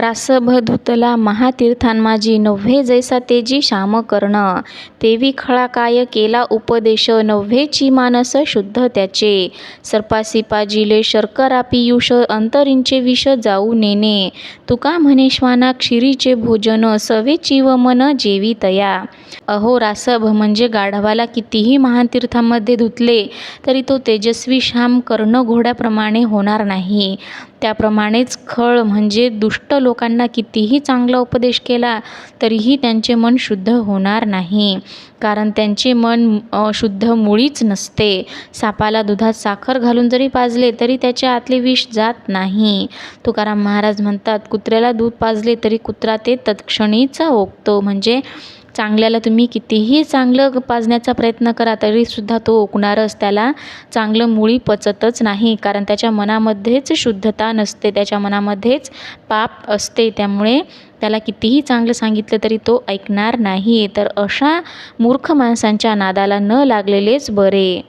रासभ धुतला महातीर्थांमाजी नव्हे जैसा तेजी श्याम कर्ण. तेवी खळा काय केला उपदेश? नव्हेची मानस शुद्ध त्याचे. सर्पासी पाजिले शर्करा पियुष अंतरींचे विष जाऊ नेने तुका म्हणे श्वाना क्षिरीचे भोजन सवेची व मन जेवी तया. अहो रासभ म्हणजे गाढवाला कितीही महान तीर्थांमध्ये धुतले तरी तो तेजस्वी श्याम कर्ण घोड्याप्रमाणे होणार नाही. त्याप्रमाणेच खळ म्हणजे दुष्ट लोकांना कितीही चांगला उपदेश केला तरीही त्यांचे मन शुद्ध होणार नाही. कारण त्यांचे मन शुद्ध मुळीच नसते. सापाला दुधात साखर घालून जरी पाजले तरी त्याच्या आतले विष जात नाही. तुकाराम महाराज म्हणतात कुत्र्याला दूध पाजले तरी कुत्रा ते तत्क्षणीच ओकतो. म्हणजे चांगल्याला तुम्ही कितीही चांगलं पाजण्याचा प्रयत्न करा तरीसुद्धा तो ओकणारच. त्याला चांगलं मुळी पचतच नाही कारण त्याच्या मनामध्येच शुद्धता नसते त्याच्या मनामध्येच पाप असते. त्यामुळे त्याला कितीही चांगलं सांगितलं तरी तो ऐकणार नाही. तर अशा मूर्ख माणसांच्या नादाला न लागलेलेच बरे.